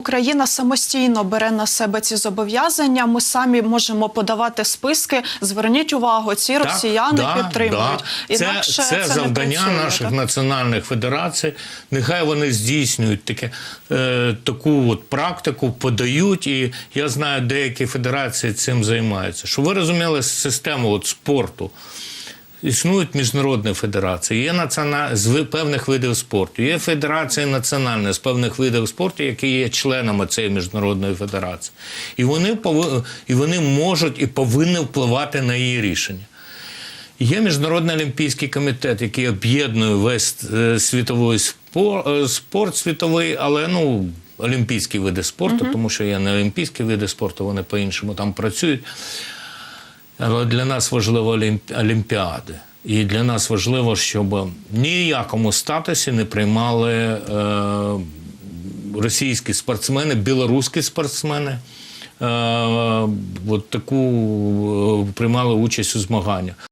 Україна самостійно бере на себе ці зобов'язання. Ми самі можемо подавати списки. Зверніть увагу, ці росіяни да, підтримують. Да. Це, Інакше це, не завдання працює, наших так? національних федерацій. Нехай вони здійснюють таке, е, таку от практику, подають. І я знаю, деякі федерації цим займаються. Щоб ви розуміли систему от спорту. Існують міжнародні федерації, є націона... з певних видів спорту, є федерації національні з певних видів спорту, які є членами цієї міжнародної федерації. І вони, пови... і вони можуть і повинні впливати на її рішення. Є Міжнародний олімпійський комітет, який об'єднує весь е, світовий спорт, спорт світовий, але ну, олімпійські види спорту, тому що є не олімпійські види спорту, вони по-іншому там працюють. Але для нас важливо олімп- олімпіади. І для нас важливо, щоб ніякому статусі не приймали е, російські спортсмени, білоруські спортсмени. Е, от таку е, приймали участь у змаганнях.